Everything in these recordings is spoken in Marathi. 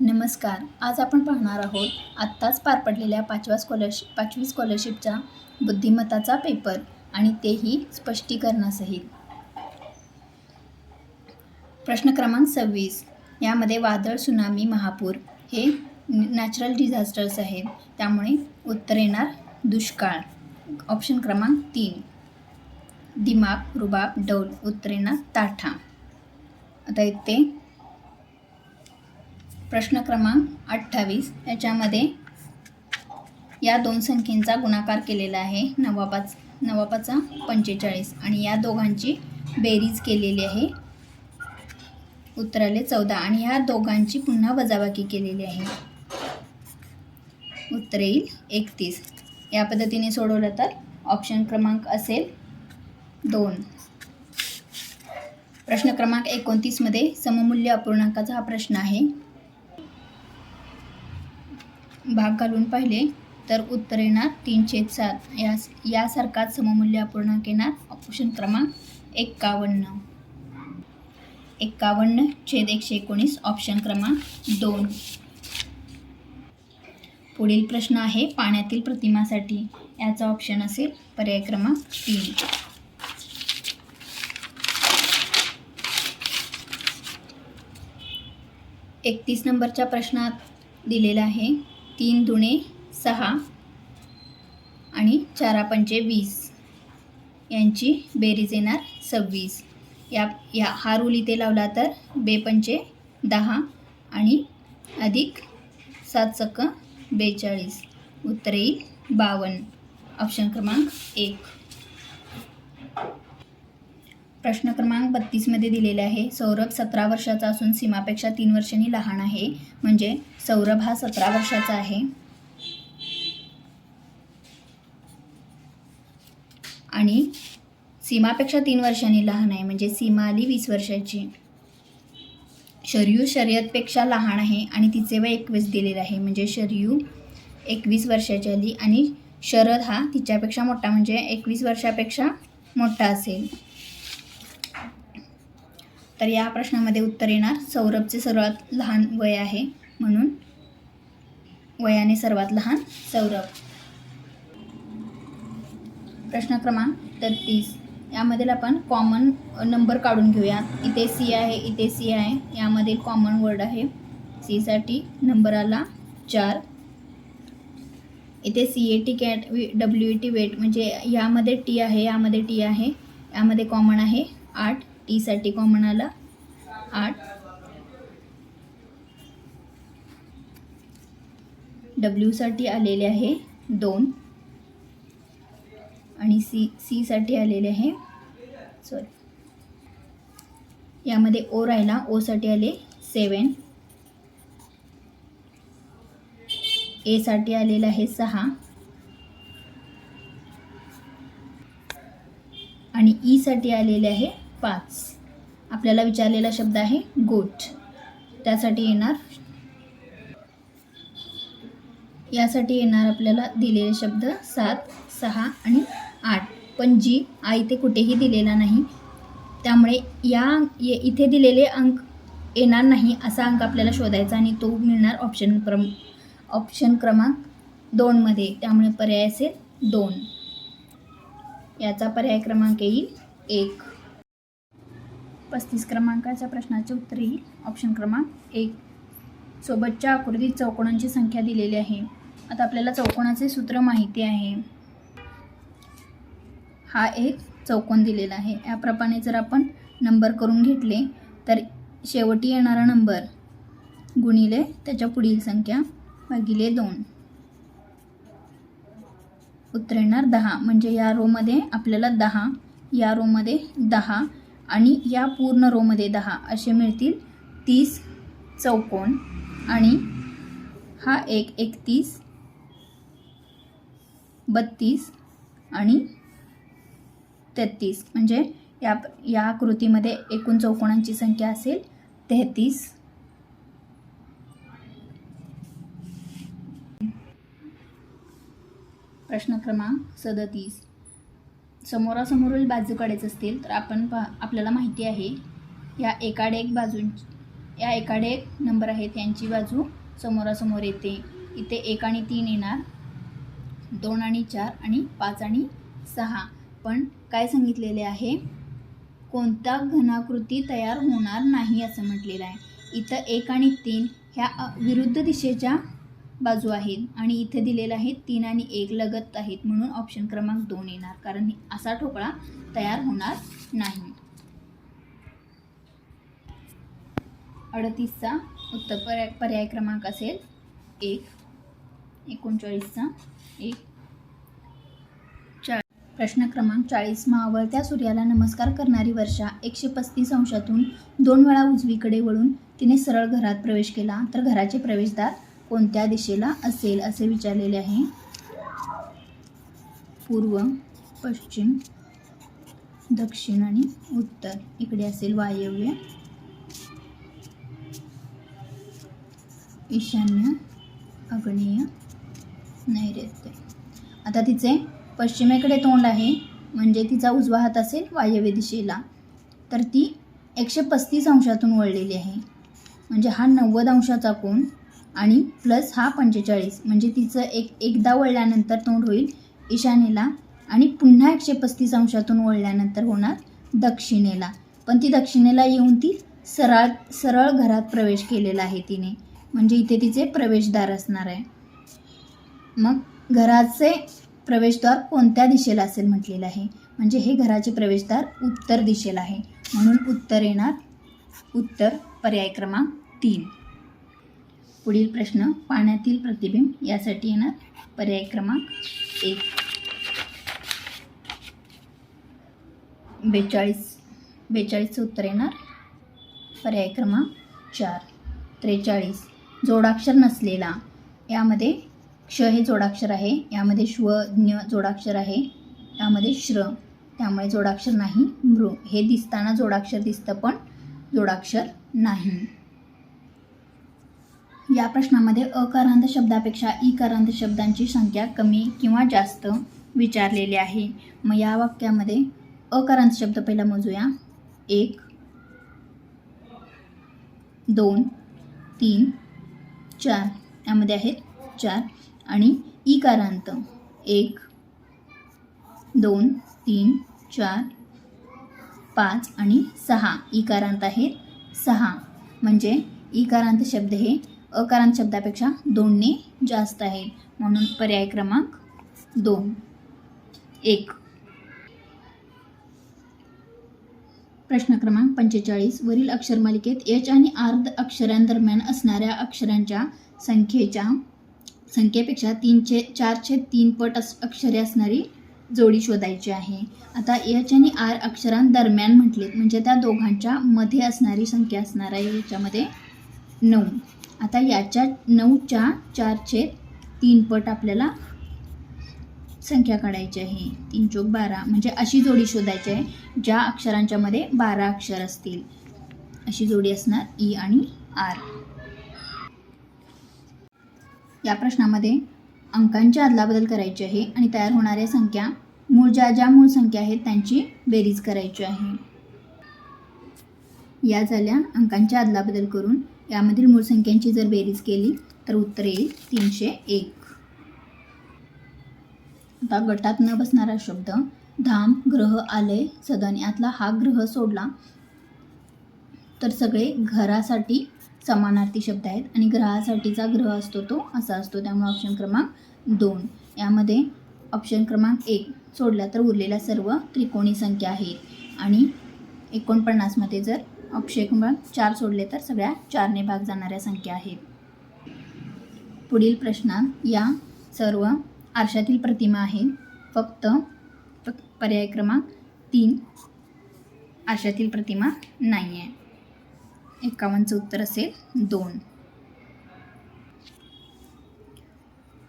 नमस्कार. आज आपण पाहणार आहोत आत्ताच पार पडलेल्या पाचव्या स्कॉलरशिप पाचवी स्कॉलरशिपचा बुद्धिमत्ताचा पेपर आणि तेही स्पष्टीकरणासहित. प्रश्न क्रमांक सव्वीस. यामध्ये वादळ सुनामी महापूर हे नॅचरल डिझास्टर्स आहेत. त्यामुळे उत्तर येणार दुष्काळ. ऑप्शन क्रमांक तीन. दिमाग रुबाब डौल. उत्तर येणार ताठा. आता येते प्रश्न क्रमांक अठ्ठावीस. याच्यामध्ये या दोन संख्येचा गुणाकार केलेला आहे. नवापाच नवापाचा पंचेचाळीस आणि या दोघांची बेरीज केलेली आहे. उत्तराले चौदा आणि ह्या दोघांची पुन्हा वजाबाकी केलेली आहे. उत्तर येईल एकतीस. या पद्धतीने सोडवलं तर ऑप्शन क्रमांक असेल दोन. प्रश्न क्रमांक एकोणतीसमध्ये सममूल्य अपूर्णांकाचा हा प्रश्न आहे. भाग घालून पाहिले तर उत्तर येणार तीनशे सात. यास यासारखाच सममूल्य अपूर्णांक येणार ऑप्शन क्रमांक एक्कावन्न. एक्कावन्न छेद एकशे एकोणीस ऑप्शन क्रमांक दोन. पुढील प्रश्न आहे पाण्यातील प्रतिमासाठी. याचा ऑप्शन असेल पर्याय क्रमांक तीन. एकतीस नंबरच्या प्रश्नात दिलेला आहे तीन दुणे सहा आणि चारा पंचे वीस. यांची बेरीज येणार सव्वीस. या या हा रूल इथे लावला तर बेपंचे दहा आणि अधिक सात चक्क बेचाळीस. उत्तर येईल बावन्न ऑप्शन क्रमांक एक. प्रश्न क्रमांक बत्तीसमध्ये दिलेले आहे. सौरभ सतरा वर्षाचा असून सीमापेक्षा तीन वर्षांनी लहान आहे. म्हणजे सौरभ हा सतरा वर्षाचा आहे. आणि सीमापेक्षा तीन वर्षांनी लहान आहे. म्हणजे सीमा आली वीस वर्षाची. शर्यू शर्यतपेक्षा लहान आहे आणि तिचे वय एकवीस दिलेले आहे. म्हणजे शरयू एकवीस वर्षाची आली आणि शरद हा तिच्यापेक्षा मोठा. म्हणजे एकवीस वर्षापेक्षा मोठा असेल. तर या प्रश्नामध्ये उत्तर येणार. सौरभचे सर्वात लहान वय आहे म्हणून वयाने सर्वात लहान सौरभ. प्रश्न क्रमांक तेहतीस. यामधील आपण कॉमन नंबर काढून घेऊया. इथे सी आहे इथे सी आहे. यामध्ये कॉमन वर्ड आहे. सीसाठी नंबर आला चार. इथे C A T cat V W A T wet म्हणजे यामध्ये टी आहे यामध्ये टी आहे. यामध्ये कॉमन आहे आठ. टीसाठी कॉमन आला आठ. डब्ल्यूसाठी आलेले आहे दोन. आणि सी सीसाठी आलेले आहे सॉरी यामध्ये ओ राहिला ओसाठी आले सेवन एसाठी आलेलं आहे सहा. आणि ईसाठी आलेले आहे पाच. आपल्याला विचारलेला शब्द आहे गोट. त्यासाठी येणार यासाठी येणार आपल्याला दिलेले शब्द सात सहा आणि आठ. पण जी आ इथे कुठेही दिलेला नाही त्यामुळे या ये- इथे दिलेले अंक येणार नाही असा अंक आपल्याला शोधायचा आणि तो मिळणार ऑप्शन क्रम ऑप्शन क्रमांक दोनमध्ये त्यामुळे पर्याय असेल दोन. याचा पर्याय क्रमांक येईल एक. पस्तीस क्रमांकाच्या प्रश्नाचे उत्तर येईल. ऑप्शन क्रमांक एक. सोबतच्या आकृतीत चौकोनांची संख्या दिलेली आहे. आता आपल्याला चौकोनाचे सूत्र माहिती आहे. हा एक चौकोन दिलेला आहे. याप्रमाणे जर आपण नंबर करून घेतले तर शेवटी येणारा नंबर गुणिले त्याच्या पुढील संख्या भागिले दोन. उत्तर येणार दहा. म्हणजे या रोमध्ये आपल्याला दहा या रोमध्ये दहा आणि या पूर्ण रोमध्ये दहा असे मिळतील. तीस चौकोन आणि हा एक एकतीस बत्तीस आणि तेहतीस. म्हणजे या या आकृतीमध्ये एकूण चौकोनांची संख्या असेल तेहतीस. प्रश्न क्रमांक सदतीस. समोरासमोरील बाजू काढायचं असतील तर आपण पा आपल्याला माहिती आहे या एकाडे एक या एकाडे एक नंबर आहेत यांची बाजू समोरासमोर येते. इथे एक आणि तीन येणार दोन आणि चार आणि पाच आणि सहा. पण काय सांगितलेले आहे? कोणता घनाकृती तयार होणार नाही असं म्हटलेलं आहे. इथं एक आणि तीन ह्या विरुद्ध दिशेच्या बाजू आहेत आणि इथे दिलेलं आहे तीन आणि एक लगत आहेत म्हणून ऑप्शन क्रमांक दोन येणार. कारण असा ठोकळा तयार होणार नाही. अडतीसचा उत्तर पर्याय पर्याय क्रमांक असेल एक. एकोणचाळीसचा एक. चाळ प्रश्न क्रमांक चाळीस मावळत्या सूर्याला नमस्कार करणारी वर्षा एकशे पस्तीस अंशातून दोन वेळा उजवीकडे वळून तिने सरळ घरात प्रवेश केला. तर घराचे प्रवेशद्वार कोणत्या दिशेला असेल असे विचारलेले आहे. पूर्व पश्चिम दक्षिण आणि उत्तर. इकडे असेल वायव्य. ईशान्य आग्नेय नैऋत्य. आता तिचे पश्चिमेकडे तोंड आहे. म्हणजे तिचा उजवा हात असेल वायव्य दिशेला. तर ती एकशे पस्तीस अंशातून वळलेली आहे. म्हणजे हा नव्वद अंशाचा कोण आणि प्लस हा पंचेचाळीस. म्हणजे तिचं एक एकदा वळल्यानंतर तोंड होईल ईशान्येला आणि पुन्हा एकशे पस्तीस अंशातून वळल्यानंतर होणार दक्षिणेला. पण ती दक्षिणेला येऊन ती सरळ सरळ घरात प्रवेश केलेला आहे तिने. म्हणजे इथे तिचे प्रवेशद्वार असणार आहे. मग घराचे प्रवेशद्वार कोणत्या दिशेला असेल म्हटलेलं आहे? म्हणजे हे घराचे प्रवेशद्वार उत्तर दिशेला आहे. म्हणून उत्तर येणार उत्तर पर्याय क्रमांक तीन. पुढील प्रश्न पाण्यातील प्रतिबिंब यासाठी येणार पर्याय क्रमांक एक. बेचाळीस. बेचाळीसचं उत्तर येणार पर्याय क्रमांक चार. त्रेचाळीस. जोडाक्षर नसलेला. यामध्ये क्ष हे जोडाक्षर आहे. यामध्ये श्व ज्ञ जोडाक्षर आहे. यामध्ये श्र. त्यामुळे जोडाक्षर नाही. मृ. हे दिसताना जोडाक्षर दिसतं पण जोडाक्षर नाही. या प्रश्नामध्ये अकारांत शब्दापेक्षा इकारांत शब्दांची संख्या कमी किंवा जास्त विचारलेली आहे. मग या वाक्यामध्ये अकारांत शब्द पहिला मोजूया. एक दोन तीन चार. यामध्ये आहेत चार आणि इकारांत एक दोन तीन चार पाच आणि सहा. इकारांत आहेत सहा. म्हणजे इकारांत शब्द हे अकारांत शब्दापेक्षा दोनने जास्त आहे. म्हणून पर्याय क्रमांक दोन. एक. प्रश्न क्रमांक पंचेचाळीस. वरील अक्षरमालिकेत एच आणि आर्ध अक्षरांदरम्यान असणाऱ्या अक्षरांच्या संख्येच्या संख्येपेक्षा तीनशे चारशे तीन पट अस अक्षरे असणारी जोडी शोधायची आहे. आता एच आणि आर अक्षरांदरम्यान म्हटलेत म्हणजे त्या दोघांच्या मध्ये असणारी संख्या असणार आहे याच्यामध्ये नऊ. आता याच्या नऊच्या चारचे तीन पट आपल्याला संख्या काढायची आहे. तीन चौक बारा. म्हणजे अशी जोडी शोधायची आहे ज्या अक्षरांच्या मध्ये बारा अक्षर असतील. अशी जोडी असणार ई आणि आर या प्रश्नामध्ये अंकांची अदलाबदल करायची आहे आणि तयार होणाऱ्या संख्या मूळ ज्या ज्या मूळ संख्या आहेत त्यांची बेरीज करायची आहे. या झाल्या अंकांची अदलाबदल करून यामधील मूळ संख्यांची जर बेरीज केली तर उत्तर येईल तीनशे एक. आता गटात न बसणारा शब्द धाम ग्रह आलय सदन यातला हा ग्रह सोडला तर सगळे घरासाठी समानार्थी शब्द आहेत आणि ग्रहासाठीचा ग्रह असतो तो असा असतो. त्यामुळे ऑप्शन क्रमांक दोन. यामध्ये ऑप्शन क्रमांक एक सोडला तर उरलेल्या सर्व त्रिकोणी संख्या आहेत. आणि एकोणपन्नासमध्ये जर अक्षय कुमार चार सोडले तर सगळ्या चारने भाग जाणाऱ्या संख्या आहेत. पुढील प्रश्नात या सर्व आरशातील प्रतिमा आहेत. फक्त प- पर्याय क्रमांक तीन आरशातील प्रतिमा नाही आहे एकावन्नचं उत्तर असेल दोन.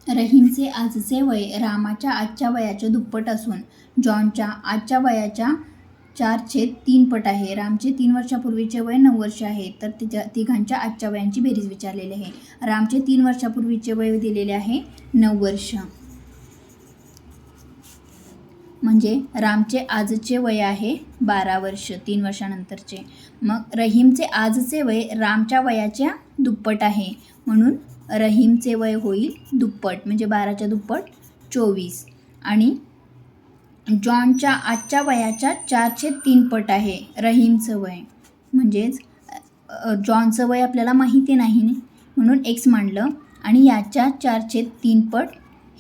रहीमचे आजचे वय रामाच्या आजच्या वयाच्या दुप्पट असून जॉनच्या आजच्या वयाच्या चार छेद तीन पट आहे. रामचे तीन वर्षापूर्वीचे वय नऊ वर्ष आहे. तर तिच्या तिघांच्या आजच्या वयांची बेरीज विचारलेली आहे. रामचे तीन वर्षापूर्वीचे वय दिलेले आहे नऊ वर्ष. म्हणजे रामचे आजचे वय आहे बारा वर्ष तीन वर्षानंतरचे. मग रहीमचे आजचे वय रामच्या वयाच्या दुप्पट आहे. म्हणून रहीमचे वय होईल दुप्पट म्हणजे बाराच्या दुप्पट चोवीस. आणि जॉनच्या आजच्या वयाच्या चारशे तीन पट आहे. रहीमचं वय. म्हणजेच जॉनचं वय आपल्याला माहिती नाही म्हणून एक्स मांडलं. आणि याच्या चारशे तीन पट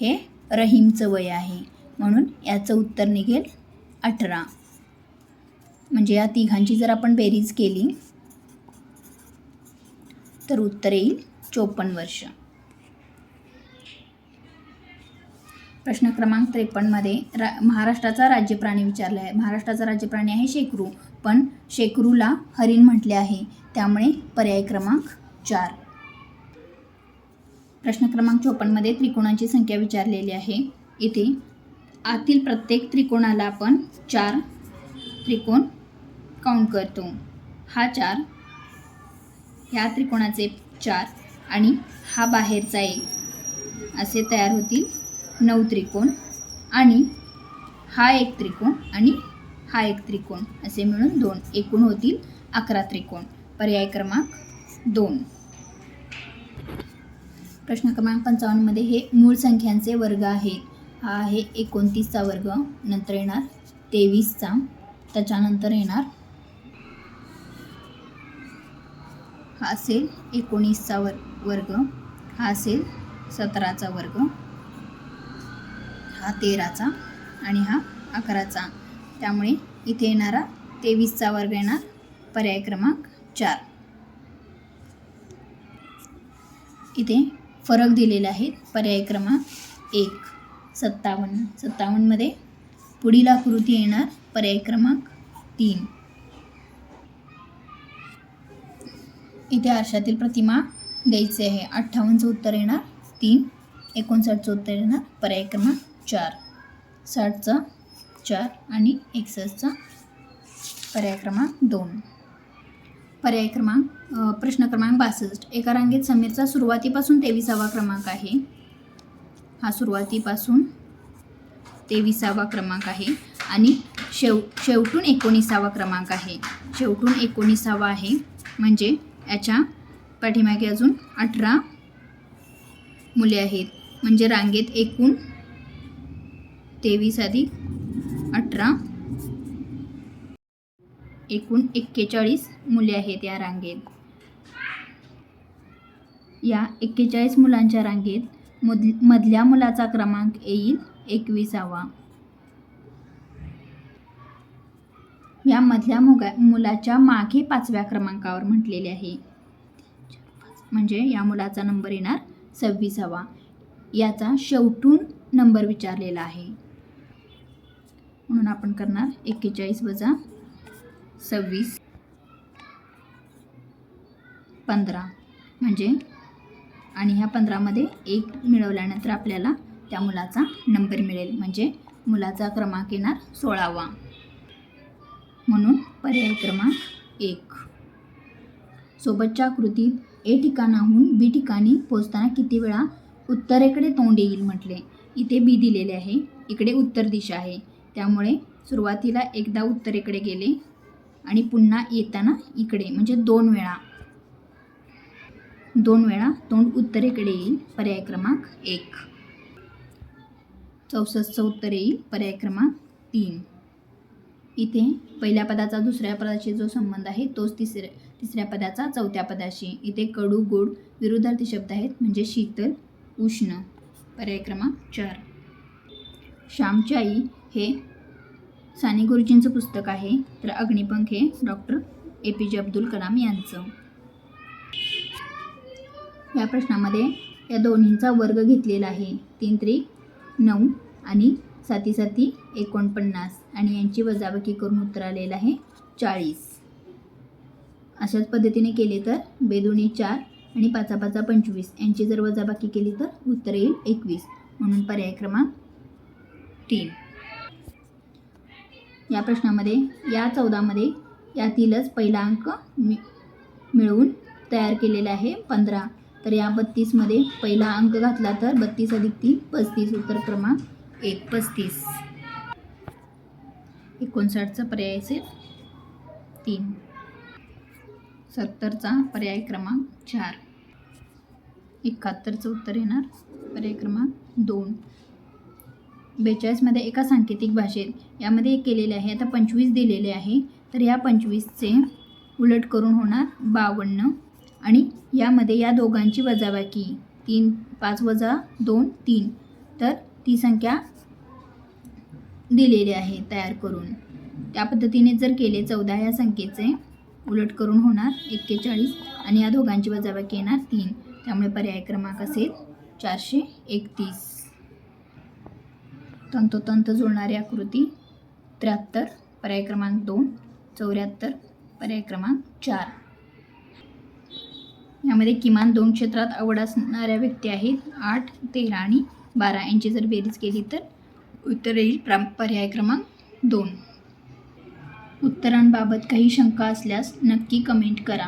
हे रहीमचं वय आहे. म्हणून याचं उत्तर निघेल अठरा. म्हणजे या तिघांची जर आपण बेरीज केली तर उत्तर येईल चोपन्न वर्ष. प्रश्न क्रमांक त्रेपन्नमध्ये रा महाराष्ट्राचा राज्यप्राणी विचारला आहे. महाराष्ट्राचा राज्यप्राणी आहे शेकरू पण शेकरूला हरिण म्हटले आहे. त्यामुळे पर्याय क्रमांक चार. प्रश्न क्रमांक चोपन्नमध्ये त्रिकोणांची संख्या विचारलेली आहे. इथे आतील प्रत्येक त्रिकोणाला आपण चार त्रिकोण काउंट करतो. हा चार ह्या त्रिकोणाचे चार आणि हा बाहेरचा एक. असे तयार होतील. नऊ त्रिकोण आणि हा एक त्रिकोण आणि हा एक त्रिकोण असे मिळून दोन. एकूण होतील अकरा त्रिकोण. पर्याय क्रमांक दोन. प्रश्न क्रमांक पंचावन्नमध्ये हे मूळ संख्यांचे वर्ग आहेत हा आहे एकोणतीसचा वर्ग. नंतर येणार तेवीसचा. त्याच्यानंतर येणार हा असेल एकोणीसचा वर वर्ग. हा असेल सतराचा वर्ग. हा तेराचा आणि हा अकराचा. त्यामुळे इथे येणारा तेवीसचा वर्ग येणार पर्याय क्रमांक चार. इथे फरक दिलेले आहेत पर्याय क्रमांक एक. सत्तावन्न. सत्तावन्नमध्ये पुढील आकृती येणार पर्याय क्रमांक तीन. इथे आरशातील प्रतिमा द्यायची आहे. अठ्ठावन्नचं उत्तर येणार तीन. एकोणसाठचं उत्तर येणार पर्याय क्रमांक चार. साठचा चार आणि एकसष्टचा पर्याय क्रमांक दोन. पर्याय क्रमांक प्रश्न क्रमांक बासष्ट. एका रांगेत समीरचा सुरुवातीपासून तेविसावा क्रमांक आहे. हा सुरुवातीपासून तेविसावा क्रमांक आहे आणि शेव शेवटून एकोणीसावा क्रमांक आहे. शेवटून एकोणीसावा आहे म्हणजे याच्या पाठीमागे अजून अठरा मुले आहेत. म्हणजे रांगेत एकूण तेवीस अधिक अठरा. एकूण एक्केचाळीस मुले आहेत या रांगेत. या एक्केचाळीस मुलांच्या रांगेत मध मधल्या मुलाचा क्रमांक येईल एकविसावा. या मधल्या मुगा मुलाच्या मागे पाचव्या क्रमांकावर म्हटलेले आहे. म्हणजे या मुलाचा नंबर येणार सव्वीसावा. याचा शेवटून नंबर विचारलेला आहे. म्हणून आपण करणार एक्केचाळीस वजा सव्वीस. पंधरा. म्हणजे आणि ह्या पंधरामध्ये एक मिळवल्यानंतर आपल्याला त्या मुलाचा नंबर मिळेल. म्हणजे मुलाचा क्रमांक येणार सोळावा. म्हणून पर्याय क्रमांक एक. सोबतच्या आकृतीत ए ठिकाणाहून बी ठिकाणी पोहोचताना किती वेळा उत्तरेकडे तोंड येईल म्हटले. इथे बी दिलेले आहे. इकडे उत्तर दिशा आहे. त्यामुळे सुरुवातीला एकदा उत्तरेकडे गेले आणि पुन्हा येताना इकडे म्हणजे दोन वेळा. दोन वेळा तोंड उत्तरेकडे येईल पर्याय क्रमांक एक. चौसष्टचं उत्तर येईल पर्याय क्रमांक तीन. इथे पहिल्या पदाचा दुसऱ्या पदाशी जो संबंध आहे तोच तिसऱ्या तिसऱ्या पदाचा चौथ्या पदाशी. इथे कडू गोड विरुद्धार्थी शब्द आहेत म्हणजे शीतल उष्ण. पर्याय क्रमांक चार. श्यामची आई हे साने गुरुजींचं पुस्तक आहे. तर अग्निपंख हे डॉक्टर ए पी जे अब्दुल कलाम यांचं. या प्रश्नामध्ये या दोन्हींचा वर्ग घेतलेला आहे. तीन त्रिक नऊ आणि साती साती एकोणपन्नास. आणि यांची वजाबाकी करून उत्तर आलेलं आहे चाळीस. अशाच पद्धतीने केले तर बेदुणी चार आणि पाचा पाचा पंचवीस. यांची जर वजाबाकी केली तर उत्तर येईल एकवीस. म्हणून पर्याय क्रमांक तीन. या प्रश्नामध्ये या चौदामध्ये यातीलच पहिला अंक मि मिळवून तयार केलेला आहे पंधरा. तर या बत्तीसमध्ये पहिला अंक घातला तर बत्तीस अधिक तीन पस्तीस. उत्तर क्रमांक एक पस्तीस. एकोणसाठचा पर्याय असेल तीन. सत्तरचा पर्याय क्रमांक चार. एकाहत्तरचं उत्तर येणार पर्याय क्रमांक दोन. बेचाळीसमध्ये एका सांकेतिक भाषेत यामध्ये एक केलेले आहे. आता पंचवीस दिलेले आहे. तर या पंचवीसचे उलट करून होणार बावन्न. आणि यामध्ये या दोघांची वजाबाकी तीन पाच वजा दोन तीन. तर ती संख्या दिलेली आहे तयार करून. त्या पद्धतीने जर केले चौदा या संख्येचे उलट करून होणार एक्केचाळीस आणि या दोघांची वजाबाकी येणार तीन. त्यामुळे पर्याय क्रमांक असेल चारशे एकतीस. तंतोतंत जुळणारी आकृती त्र्याहत्तर पर्याय क्रमांक दोन चौऱ्याहत्तर पर्याय क्रमांक चार. यामध्ये किमान दोन क्षेत्रात आवड असणाऱ्या व्यक्ती आहेत आठ तेरा आणि बारा. यांची जर बेरीज केली तर उत्तर येईल प्रा पर्याय क्रमांक दोन. उत्तरांबाबत काही शंका असल्यास नक्की कमेंट करा.